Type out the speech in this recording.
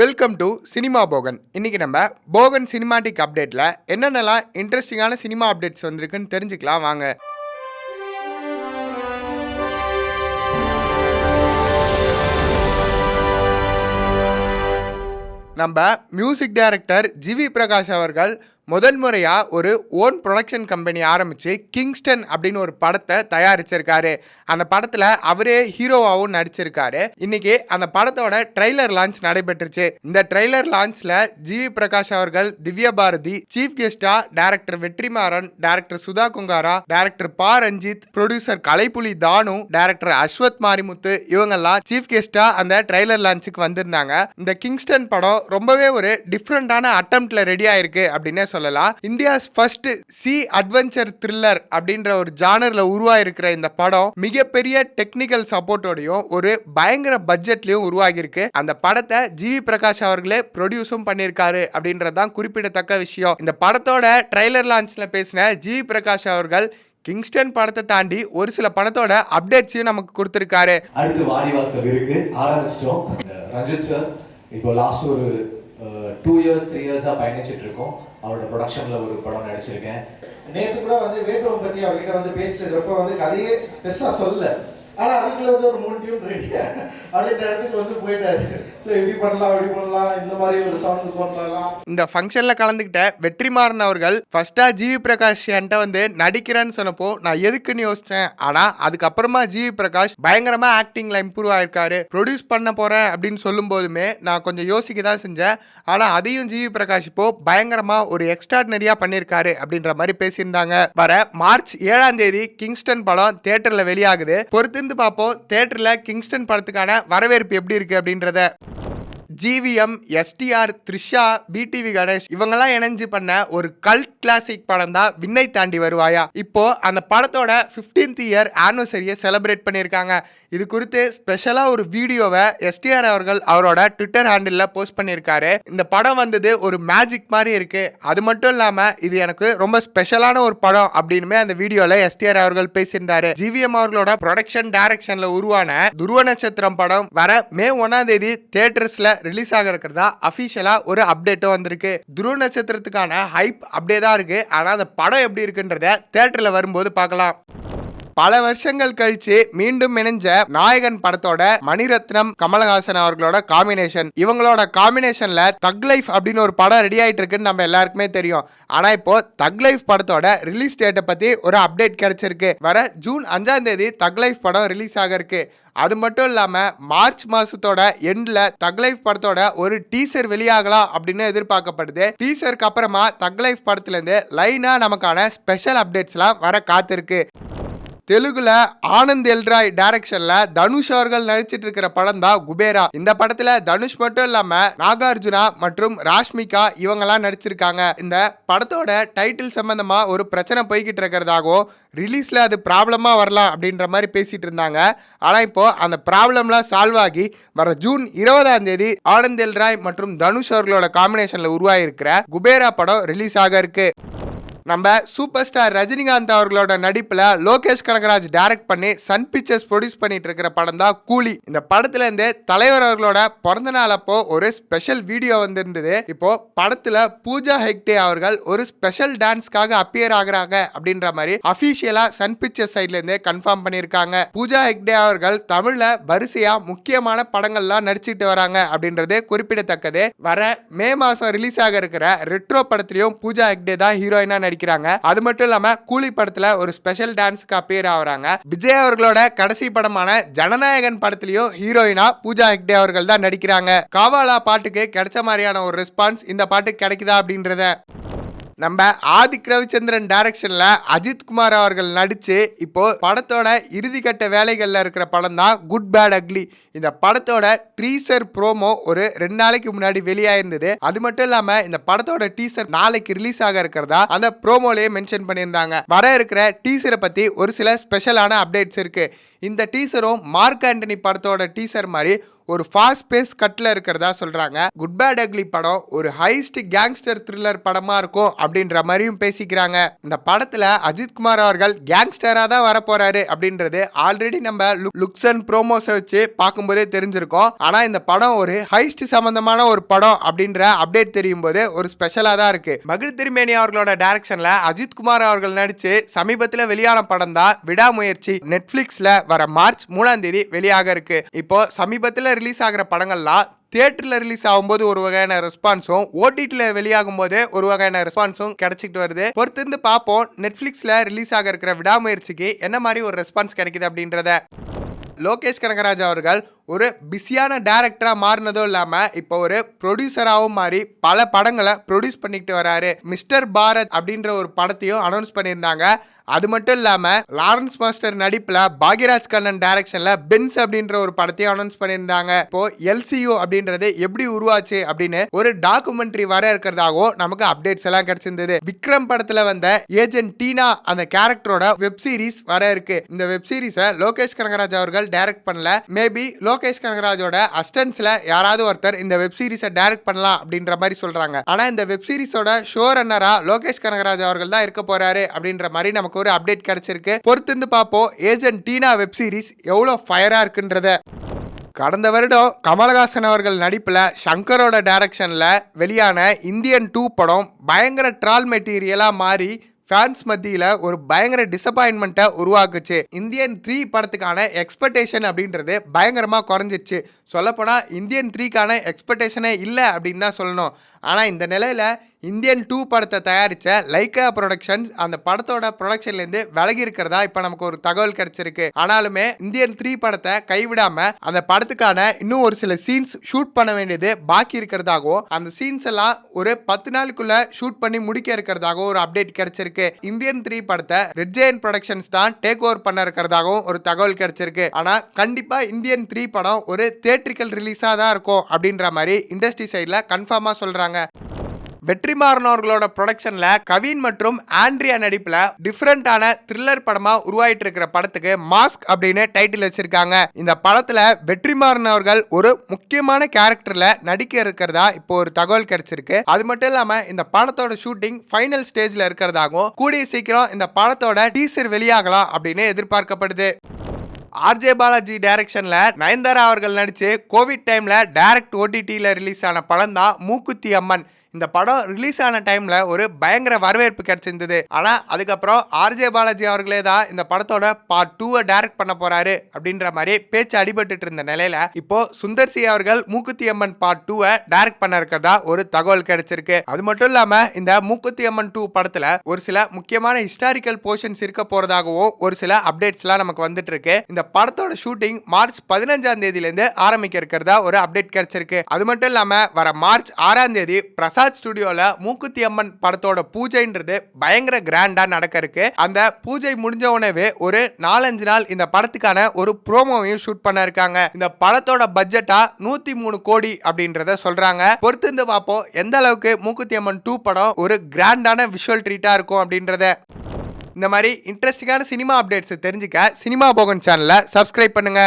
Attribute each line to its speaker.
Speaker 1: Welcome to cinema Bogan இன்றைக்கி நம்ம Bogan cinematic அப்டேட்டில் என்னென்னலாம் இன்ட்ரெஸ்டிங்கான சினிமா அப்டேட்ஸ் வந்திருக்குன்னு தெரிஞ்சுக்கலாம் வாங்க. நம்ம மியூசிக் டைரக்டர் ஜிவி பிரகாஷ் அவர்கள் முதல் முறையாக ஒரு ஓன் ப்ரொடக்ஷன் கம்பெனி ஆரம்பித்து கிங்ஸ்டன் அப்படின்னு ஒரு படத்தை தயாரிச்சிருக்காரு. அந்த படத்தில் அவரே ஹீரோவாகவும் நடிச்சிருக்காரு. இன்னைக்கு அந்த படத்தோட ட்ரெய்லர் லான்ச் நடைபெற்றுச்சு. இந்த ட்ரெய்லர் லான்ச்சில் ஜிவி பிரகாஷ் அவர்கள் Divya Bharathi chief கெஸ்டா director Vetrimaaran director Sudha Kongara director Pa Ranjith producer Kalaipuli தானு டேரக்டர் அஸ்வத் மாரிமுத்து இவங்கெல்லாம் சீஃப் கெஸ்டா அந்த ட்ரெய்லர் லான்ச்சுக்கு வந்திருந்தாங்க. இந்த கிங்ஸ்டன் படம் ரொம்பவே ஒரு டிஃப்ரெண்டான அட்டம்ப்ட்ல ரெடி ஆயிருக்கு அப்படின்னே சொல்லலாம். India's first sea adventure thriller அப்படின்ற ஒரு ஜானர்ல உருவாயிருக்கிற இந்த படம் மிகப்பெரிய டெக்னிக்கல் சப்போர்ட்டோடையும் ஒரு பயங்கர பட்ஜெட்லயும் உருவாகியிருக்கு. அந்த படத்தை ஜி பிரகாஷ் அவர்களே ப்ரொடியூஸும் பண்ணியிருக்காரு அப்படின்றதான் குறிப்பிடத்தக்க விஷயம். இந்த படத்தோட ட்ரைலர் லான்ச்ல பேசின ஜி பிரகாஷ் அவர்கள் கிங்ஸ்டன் படத்தை தாண்டி ஒரு சில படத்தோட அப்டேட்ஸையும் நமக்கு கொடுத்துருக்காரு.
Speaker 2: அடுத்து வாடிவாசல் இருக்கு. ஆரம்பிச்சிட்டோம். ரஞ்சித் சார் இப்போ லாஸ்ட் ஒரு டூ இயர்ஸ் த்ரீ இயர்ஸாக பயணிச்சுட்டு இருக்கோம். அவரோட ப்ரொடக்ஷனில் ஒரு படம் நடிச்சிருக்கேன்.
Speaker 3: நேற்று கூட வந்து வேட்டுவம் பத்தி அவர்கிட்ட வந்து பேசிட்டப்ப வந்து கதையே பெருசாக சொல்லலை. ஆனால் அதுக்குள்ள வந்து ஒரு மூணு டியூன் ரெடி அப்படின்ற இடத்துக்கு வந்து போயிட்டாரு. ஸோ இப்படி பண்ணலாம் அப்படி பண்ணலாம். இந்த மாதிரி ஒரு சவுண்ட் பண்ணலாம்
Speaker 1: இந்த ஃபங்க்ஷனில் கலந்துக்கிட்ட வெற்றிமாறன் அவர்கள் ஃபர்ஸ்ட்டாக ஜிவி பிரகாஷ் என்கிட்ட வந்து நடிக்கிறேன்னு சொன்னப்போ நான் எதுக்குன்னு யோசித்தேன் ஆனால் அதுக்கப்புறமா ஜிவி பிரகாஷ் பயங்கரமாக ஆக்டிங்கில் இம்ப்ரூவ் ஆயிருக்காரு. ப்ரொடியூஸ் பண்ண போகிறேன் அப்படின்னு சொல்லும் போதுமே நான் கொஞ்சம் யோசிக்க தான் செஞ்சேன். ஆனால் அதையும் ஜிவி பிரகாஷ் இப்போ பயங்கரமாக ஒரு எக்ஸ்ட்ராடினரியாக பண்ணியிருக்காரு அப்படின்ற மாதிரி பேசியிருந்தாங்க. வர மார்ச் ஏழாம் தேதி கிங்ஸ்டன் படம் தேட்டரில் வெளியாகுது. பொறுத்து பொறுத்திருந்து பார்ப்போம். தேட்டரில் கிங்ஸ்டன் படத்துக்கான வரவேற்பு எப்படி இருக்கு அப்படின்றத GVM STR Trisha PTV Ganesh இவங்கெல்லாம் இணைஞ்சு பண்ண ஒரு கல்ட் கிளாசிக் படம் தான் விண்ணை தாண்டி வருவாயா. இப்போ அந்த படத்தோட 15th இயர் ஆனிவர்சரியை செலிப்ரேட் பண்ணியிருக்காங்க. இது குறித்து ஸ்பெஷலாக ஒரு வீடியோவை எஸ்டிஆர் அவர்கள் அவரோட ட்விட்டர் ஹேண்டிலில் போஸ்ட் பண்ணியிருக்காரு. இந்த படம் வந்தது ஒரு மேஜிக் மாதிரி இருக்கு. அது மட்டும் இல்லாமல் இது எனக்கு ரொம்ப ஸ்பெஷலான ஒரு படம் அப்படின்னுமே அந்த வீடியோவில் எஸ்டிஆர் அவர்கள் பேசியிருந்தாரு. ஜிவிஎம் அவர்களோட ப்ரொடக்ஷன் டைரக்ஷனில் உருவான துருவ நட்சத்திரம் படம் வர மே ஒன்றாம் தேதி தேட்டர்ஸில் ரிலீஸ் ஆக இருக்கிறதா அஃபிஷியலாக ஒரு அப்டேட்டும் வந்திருக்கு. துருவ நட்சத்திரத்துக்கான ஹைப் அப்படியே தான் இருக்குது ஆனால் அந்த படம் எப்படி இருக்குன்றத தேட்டரில் வரும்போது பார்க்கலாம். பல வருஷங்கள் கழிச்சு மீண்டும் இணைஞ்ச நாயகன் படத்தோட மணிரத்னம் கமலஹாசன் அவர்களோட காம்பினேஷன் இவங்களோட காம்பினேஷன்ல தக் லைஃப் அப்படின்னு ஒரு படம் ரெடி ஆயிட்டு இருக்குன்னு நம்ம எல்லாருக்குமே தெரியும். ஆனா இப்போ தக் லைஃப் படத்தோட ரிலீஸ் டேட்டை பத்தி ஒரு அப்டேட் கிடைச்சிருக்கு. வர ஜூன் அஞ்சாம் தேதி தக் லைஃப் படம் ரிலீஸ் ஆக இருக்கு அது மட்டும் இல்லாம மார்ச் மாசத்தோட எண்ட்ல தக் லைஃப் படத்தோட ஒரு டீசர் வெளியாகலாம் அப்படின்னு எதிர்பார்க்கப்படுது. டீசருக்கு அப்புறமா தக் லைஃப் படத்துல இருந்து லைனா நமக்கான ஸ்பெஷல் அப்டேட்ஸ்லாம் வர காத்திருக்கு. தெலுங்குல ஆனந்த் எல்ராய் டைரக்ஷன்ல தனுஷ் அவர்கள் நடிச்சிட்டு இருக்கிற படம் தான் குபேரா. இந்த படத்துல தனுஷ் மட்டும் இல்லாம நாகார்ஜுனா மற்றும் ராஷ்மிகா இவங்கெல்லாம் நடிச்சிருக்காங்க. இந்த படத்தோட டைட்டில் சம்பந்தமா ஒரு பிரச்சனை போய்கிட்டு இருக்கிறதாகவும் ரிலீஸ்ல அது ப்ராப்ளமா வரலாம் அப்படின்ற மாதிரி பேசிட்டு இருந்தாங்க. ஆனா இப்போ அந்த ப்ராப்ளம்லாம் சால்வ் ஆகி வர ஜூன் இருபதாம் தேதி ஆனந்த் எல்ராய் மற்றும் தனுஷ் அவர்களோட காம்பினேஷன்ல உருவாயிருக்கிற குபேரா படம் ரிலீஸ் ஆக இருக்கு. நம்ம சூப்பர் ஸ்டார் ரஜினிகாந்த் அவர்களோட நடிப்பில் லோகேஷ் கனகராஜ் டைரக்ட் பண்ணி சன் பிக்சர்ஸ் ப்ரொடியூஸ் பண்ணிட்டு இருக்கிற படம் தான் கூலி. இந்த படத்துலேருந்து தலைவர் அவர்களோட பிறந்த நாள் அப்போ ஒரு ஸ்பெஷல் வீடியோ வந்திருந்தது. இப்போ படத்தில் பூஜா ஹெக்டே அவர்கள் ஒரு ஸ்பெஷல் டான்ஸ்க்காக அப்பியர் ஆகுறாங்க அப்படின்ற மாதிரி அஃபீஷியலாக சன் பிக்சர்ஸ் சைட்லேருந்து கன்ஃபார்ம் பண்ணியிருக்காங்க. பூஜா ஹெக்டே அவர்கள் தமிழில் வரிசையாக முக்கியமான படங்கள்லாம் நடிச்சிட்டு வராங்க அப்படின்றது குறிப்பிடத்தக்கது. வர மே மாதம் ரிலீஸ் ஆக இருக்கிற ரெட்ரோ படத்திலையும் பூஜா ஹெக்டே தான் ஹீரோயினா நடிக்கிறாங்க அது மட்டும் இல்லாம கூலி படத்துல ஒரு ஸ்பெஷல் டான்ஸ்க்கு அப்பியர் ஆகுறாங்க. விஜய் அவர்களோட கடைசி படமான ஜனநாயகன் படத்திலையும் ஹீரோயினா பூஜா ஹெக்டே அவர்கள் தான் நடிக்கிறாங்க. காவாலா பாட்டுக்கு கிடைச்ச மாதிரியான ஒரு ரெஸ்பான்ஸ் இந்த பாட்டு கிடைக்குதா அப்படின்றத. நம்ம ஆதிக் ரவிச்சந்திரன் டைரக்ஷனில் அஜித் குமார் அவர்கள் நடித்து இப்போது படத்தோட இறுதிக்கட்ட வேலைகளில் இருக்கிற படம் தான் குட் பேட் அக்லி இந்த படத்தோட ட்ரீசர் ப்ரோமோ ஒரு ரெண்டு நாளைக்கு முன்னாடி வெளியாயிருந்தது. அது மட்டும் இல்லாமல் இந்த படத்தோட டீசர் நாளைக்கு ரிலீஸ் ஆக இருக்கிறதா அந்த ப்ரோமோலேயே மென்ஷன் பண்ணியிருந்தாங்க. வர இருக்கிற டீசரை பற்றி ஒரு சில ஸ்பெஷலான அப்டேட்ஸ் இருக்குது இந்த டீசரும் மார்க் ஆண்டனி படத்தோட டீசர் மாதிரி ஒரு ஃபாஸ்ட் பேஸ் கட்டில் இருக்கிறதா சொல்கிறாங்க குட் பேட் அக்லி படம் ஒரு ஹைஸ்ட் கேங்ஸ்டர் த்ரில்லர் படமாக இருக்கும் அப்படின்ற மாதிரியும் பேசிக்கிறாங்க. இந்த படத்தில் அஜித் குமார் அவர்கள் கேங்ஸ்டராக தான் வரப்போகிறாரு அப்படின்றது ஆல்ரெடி நம்ம லுக்ஸ் அண்ட் ப்ரோமோஸை வச்சு பார்க்கும்போதே தெரிஞ்சிருக்கோம். ஆனால் இந்த படம் ஒரு ஹைஸ்ட் சம்மந்தமான ஒரு படம் அப்படின்ற அப்டேட் தெரியும் போது ஒரு ஸ்பெஷலாக தான் இருக்குது மகிழ் திருமேனி அவர்களோட டேரக்ஷனில் அஜித் குமார் அவர்கள் நடித்து சமீபத்தில் வெளியான படம் தான் விடாமுயற்சி நெட்ஃப்ளிக்ஸில் வர மார்ச் மூணாம் தேதி வெளியாக இருக்கு. இப்போ சமீபத்தில் ரிலீஸ் ஆகிற படங்கள்லாம் தியேட்டரில் ரிலீஸ் ஆகும்போது ஒரு வகையான ரெஸ்பான்ஸும் ஓடிடியில் வெளியாகும் போது ஒரு வகையான ரெஸ்பான்ஸும் கிடைச்சிட்டு வருது. பொறுத்திருந்து பார்ப்போம் நெட்ஃப்ளிக்ஸில் ரிலீஸ் ஆக இருக்கிற விடாமுயற்சிக்கு என்ன மாதிரி ஒரு ரெஸ்பான்ஸ் கிடைக்குது அப்படின்றத. லோகேஷ் கனகராஜ் அவர்கள் ஒரு பிஸியான டேரக்டராக மாறினதும் இல்லாமல் இப்போ ஒரு ப்ரொடியூசராகவும் மாறி பல படங்களை ப்ரொடியூஸ் பண்ணிக்கிட்டு வராரு. மிஸ்டர் பாரத் அப்படின்ற ஒரு படத்தையும் அனௌன்ஸ் பண்ணியிருந்தாங்க. அது மட்டும் இல்லாமல் லாரன்ஸ் மாஸ்டர் நடிப்பில் பாக்யராஜ் கண்ணன் டைரக்ஷனில் பென்ஸ் அப்படின்ற ஒரு படத்தையும் அனௌன்ஸ் பண்ணியிருந்தாங்க. இப்போ எல்சியூ அப்படின்றது எப்படி உருவாச்சு அப்படின்னு ஒரு டாக்குமெண்ட்ரி வர இருக்கிறதாகவும் நமக்கு அப்டேட்ஸ் எல்லாம் கிடைச்சிருந்தது. விக்ரம் படத்தில் வந்த ஏஜென்ட் டீனா அந்த கேரக்டரோட வெப் சீரிஸ் வர இருக்கு. இந்த வெப் சீரிஸை லோகேஷ் கனகராஜ் அவர்கள் டைரக்ட் பண்ணல. மேபி லோகேஷ் கனகராஜோட அஸ்டன்ஸில் யாராவது ஒருத்தர் இந்த வெப் சீரிஸை டைரக்ட் பண்ணலாம் அப்படின்ற மாதிரி சொல்கிறாங்க ஆனால் இந்த வெப் சீரிஸோட ஷோ ரன்னராக லோகேஷ் கனகராஜ் அவர்கள் தான் இருக்க போகிறாரு அப்படின்ற மாதிரி நமக்கு ஒரு அப்டேட் கிடச்சிருக்கு. பொறுத்திருந்து பார்ப்போம் ஏஜென்ட் டீனா வெப் சீரிஸ் எவ்வளோ ஃபயராக இருக்குன்றத. கடந்த வருடம் கமலஹாசன் அவர்கள் நடிப்பில் சங்கரோட டைரக்ஷனில் வெளியான இந்தியன் டூ படம் பயங்கர ட்ரால் மெட்டீரியலாக மாறி ஃபேன்ஸ் மத்தியில் ஒரு பயங்கர டிசப்பாயின்மெண்ட்டை உருவாக்குச்சு. இந்தியன் த்ரீ படத்துக்கான எக்ஸ்பெக்டேஷன் அப்படின்றது பயங்கரமாக குறைஞ்சிச்சு சொல்லப்போனால் இந்தியன் த்ரீக்கான எக்ஸ்பெக்டேஷனே இல்லை அப்படின்னு தான் சொல்லணும். ஆனால் இந்த நிலையில் இந்தியன் டூ படத்தை தயாரித்த லைக்கா ப்ரொடக்ஷன்ஸ் அந்த படத்தோட ப்ரொடக்ஷன்லேருந்து விலகி இருக்கிறதா இப்போ நமக்கு ஒரு தகவல் கிடைச்சிருக்கு. ஆனாலுமே இந்தியன் த்ரீ படத்தை கைவிடாம அந்த படத்துக்கான இன்னும் ஒரு சில சீன்ஸ் ஷூட் பண்ண வேண்டியது பாக்கி இருக்கிறதாகவும் அந்த சீன்ஸ் எல்லாம் ஒரு பத்து நாளுக்குள்ள ஷூட் பண்ணி முடிக்க இருக்கிறதாகவும் ஒரு அப்டேட் கிடைச்சிருக்கு. இந்தியன் த்ரீ படத்தை ரெட் ஜெயின் ப்ரொடக்ஷன்ஸ் தான் டேக் ஓவர் பண்ண இருக்கிறதாகவும் ஒரு தகவல் கிடைச்சிருக்கு. ஆனால் கண்டிப்பாக இந்தியன் த்ரீ படம் ஒரு தேட்ரிக்கல் ரிலீஸாக தான் இருக்கும் அப்படின்ற மாதிரி இண்டஸ்ட்ரி சைடில் கன்ஃபார்மாக சொல்கிறாங்க வெற்றிமாறன் அவர்களோட ப்ரொடக்ஷனில் கவின் மற்றும் ஆண்ட்ரியா நடிப்பில் டிஃப்ரெண்ட்டான த்ரில்லர் படமாக உருவாயிட்டு இருக்கிற படத்துக்கு மாஸ்க் அப்படின்னு டைட்டில் வச்சிருக்காங்க. இந்த படத்தில் வெற்றிமாறன் அவர்கள் ஒரு முக்கியமான கேரக்டரில் நடிக்க இருக்கிறதா இப்போ ஒரு தகவல் கிடைச்சிருக்கு. அது மட்டும் இல்லாமல் இந்த படத்தோட ஷூட்டிங் ஃபைனல் ஸ்டேஜில் இருக்கிறதாகவும் கூடிய சீக்கிரம் இந்த படத்தோட டீசர் வெளியாகலாம் அப்படின்னு எதிர்பார்க்கப்படுது. ஆர்ஜே பாலாஜி டைரக்ஷன்ல நயன்தாரா அவர்கள் நடிச்சு கோவிட் டைம்ல டைரக்ட் ஓடிடியில் ரிலீஸ் ஆன படம் தான் மூக்குத்தி அம்மன். இந்த படம் ரிலீஸ் ஆன டைம்ல ஒரு பயங்கர வரவேற்பு கிடைச்சிருந்தது. ஆனா அதுக்கப்புறம் ஆர்ஜே பாலாஜி அவர்களே தான் இந்த படத்தோட பார்ட் டூவை டைரக்ட் பண்ண போறாரு அப்படின்ற மாதிரி பேச்சு அடிபட்டுட்டு இருந்த நிலையில இப்போ சுந்தர் சி அவர்கள் மூக்குத்தி அம்மன் பார்ட் டூவை டைரக்ட் பண்ண இருக்கிறதா ஒரு தகவல் கிடைச்சிருக்கு. அது மட்டும் இல்லாம இந்த மூக்குத்தி அம்மன் டூ படத்துல ஒரு சில முக்கியமான ஹிஸ்டாரிக்கல் போர்ஷன்ஸ் இருக்க போறதாகவும் ஒரு சில அப்டேட்ஸ்லாம் நமக்கு வந்துட்டு இருக்கு. இந்த படத்தோட ஷூட்டிங் மார்ச் பதினஞ்சாம் தேதியிலேருந்து ஆரம்பிக்க இருக்கிறதா ஒரு அப்டேட் கிடைச்சிருக்கு. அது மட்டும் இல்லாம வர மார்ச் ஆறாம் தேதி பிரசாத் ஸ்டுடியோவில் மூக்குத்தி அம்மன் படத்தோட பூஜைன்றது பயங்கர கிராண்டாக நடக்க இருக்கு. அந்த பூஜை முடிஞ்ச உடனே ஒரு நாலஞ்சு நாள் இந்த படத்துக்கான ஒரு ப்ரோமோவையும் ஷூட் பண்ண இருக்காங்க. இந்த படத்தோட பட்ஜெட்டா நூத்தி மூணு கோடி அப்படின்றத சொல்றாங்க. பொறுத்து இருந்து பார்ப்போம். எந்த அளவுக்கு மூக்குத்தி அம்மன் டூ படம் ஒரு கிராண்டான விஷுவல் ட்ரீட்டா இருக்கும் அப்படின்றத. இந்த மாதிரி இன்ட்ரெஸ்டிங்கான சினிமா அப்டேட்ஸ் தெரிஞ்சுக்க சினிமா போகன் சேனலை சப்ஸ்கிரைப் பண்ணுங்க.